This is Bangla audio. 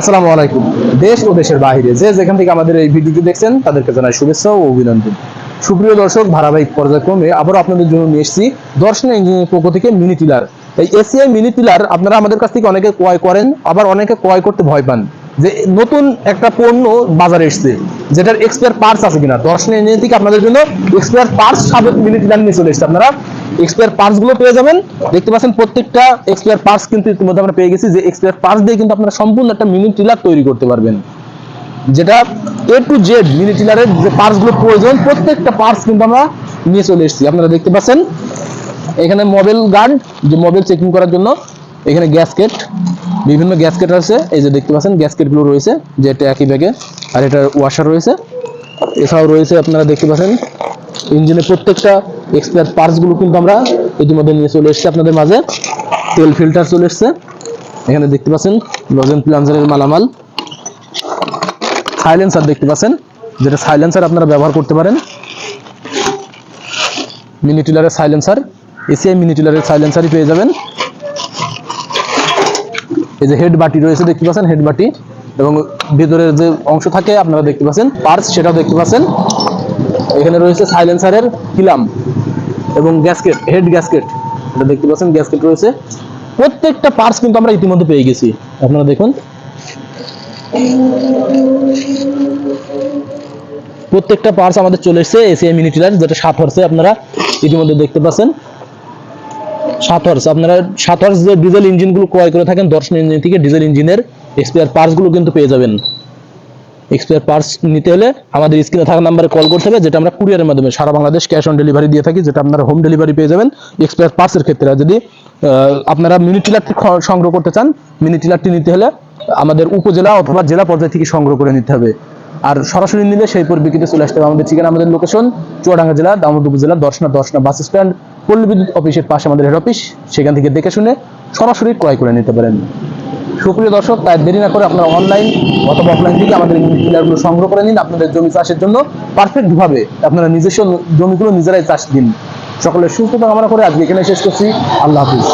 আসসালামু আলাইকুম। দেশ ও দেশের বাইরে যে যেখান থেকে আমাদের এই ভিডিওটি দেখছেন, তাদেরকে জানাই শুভেচ্ছা ও অভিনন্দন। সুপ্রিয় দর্শক, ধারাবাহিক পর্যায়ক্রমে আবার আপনাদের জন্য নিয়ে এসেছি দর্শন ইঞ্জিনিয়ারিং পক্ষ থেকে মিনি টিলার। এই এসিআই মিনি টিলার আপনারা আমাদের কাছ থেকে অনেকে ক্রয় করেন, আবার অনেকে ক্রয় করতে ভয় পান যে নতুন একটা পণ্য বাজারে এসছে, যেটার এক্সপায়ার পার্টস আছে কিনা। দর্শন ইঞ্জিনিয়ারিং থেকে আপনাদের জন্য এক্সপায়ার পার্টস সাবেক মিনি টিলার নিয়ে চলে এসছে আপনারা। এক্সপায়ার পার্টসগুলো পেয়ে যাবেন। দেখতে পাচ্ছেন প্রত্যেকটা এক্সপায়ার পার্টস কিন্তু ইতিমধ্যে আমরা পেয়ে গেছি, যে এক্সপায়ার পার্টস দিয়ে কিন্তু আপনারা সম্পূর্ণ একটা মিনি টিলার তৈরি করতে পারবেন। যেটা এ টু জেড মিনি টিলারের যে পার্টসগুলো প্রয়োজন, প্রত্যেকটা পার্টস কিন্তু আমরা নিয়ে চলে এসেছি। আপনারা দেখতে পাচ্ছেন, এখানে মোবাইল গার্ড যে মোবাইল চেকিং করার জন্য, এখানে গ্যাসকেট বিভিন্ন গ্যাসকেট আছে। এই যে দেখতে পাচ্ছেন গ্যাসকেটগুলো রয়েছে যেটা একই ব্যাগে আর এটা ওয়াশার রয়েছে। এছাড়াও রয়েছে, আপনারা দেখতে পাচ্ছেন ইঞ্জিনের প্রত্যেকটা এক্সপায়ার পার্টসগুলো কিন্তু আমরা ইতিমধ্যে নিয়ে চলে এসেছি আপনাদের মাঝে। তেল ফিল্টার চলে এসেছে। এখানে দেখতে পাচ্ছেন লজেন প্লাঞ্জারের মালামাল। সাইলেন্সার দেখতে পাচ্ছেন, যেটা সাইলেন্সার আপনারা ব্যবহার করতে পারেন। মিনি টিলারের সাইলেন্সার এসিআই মিনি টিলারের সাইলেন্সারই পেয়ে যাবেন। এই যে হেড বাটি রয়েছে, দেখতে পাচ্ছেন হেড বাটি। এবং ভেতরের যে অংশ থাকে, আপনারা দেখতে পাচ্ছেন পার্স সেটাও দেখতে পাচ্ছেন। এখানে রয়েছে সাইলেন্সারের কিলাম এবং গ্যাসকেট হেড গ্যাসকেট এটা দেখতে পাচ্ছেন গ্যাসকেট রয়েছে। প্রত্যেকটা পার্টস কিন্তু আমরা ইতিমধ্যে পেয়ে গেছি। আপনারা দেখুন। প্রত্যেকটা পার্টস আমাদের চলে এসেছে এসিআই মিনি টিলার যেটা সাত হর্সে আপনারা ইতিমধ্যে দেখতে পাচ্ছেন। সাত হর্স আপনারা সাত হর্স যে ডিজেল ইঞ্জিনগুলো ক্রয় করে থাকেন দর্শন ইঞ্জিন থেকে ডিজেল ইঞ্জিনের এক্সপায়ার পার্টসগুলো কিন্তু পেয়ে যাবেন। এক্সপায়ার পার্টস নিতে হলে আমাদের স্ক্রিনে থাকা নাম্বারে কল করতে হবে যেটা আমরা কুরিয়ারের মাধ্যমে সারা বাংলাদেশ ক্যাশ অন ডেলিভারি দিয়ে থাকি, যেটা আপনারা হোম ডেলিভারি পেয়ে যাবেন এক্সপায়ার পার্টসের ক্ষেত্রে। যদি আপনারা মিনি টিলারটি সংগ্রহ করতে চান মিনি টিলারটি নিতে হলে আমাদের উপজেলা অথবা জেলা পর্যায় থেকে সংগ্রহ করে নিতে হবে। আর সরাসরি নিলে সেই পর পরিপ্রেক্ষিতে চলে আসতে হবে আমাদের ঠিকানা, আমাদের লোকেশন চুয়াডাঙ্গা জেলা দামোদর উপজেলা দর্শনা দর্শনা বাস স্ট্যান্ড পল্লী বিদ্যুৎ অফিসের পাশে আমাদের হেড অফিস সেখান থেকে দেখে শুনে সরাসরি ক্রয় করে নিতে পারেন। সুপ্রিয় দর্শক, তাই দেরি না করে আপনারা অনলাইন অথবা অফলাইন থেকে আমাদের পিলারগুলো সংগ্রহ করে নিন। আপনাদের জমি চাষের জন্য পারফেক্ট ভাবে আপনারা নিজস্ব জমিগুলো নিজেরাই চাষ দিন। সকলের সুস্থতা কামনা করে আজকে এখানে শেষ করছি। আল্লাহ হাফিজ।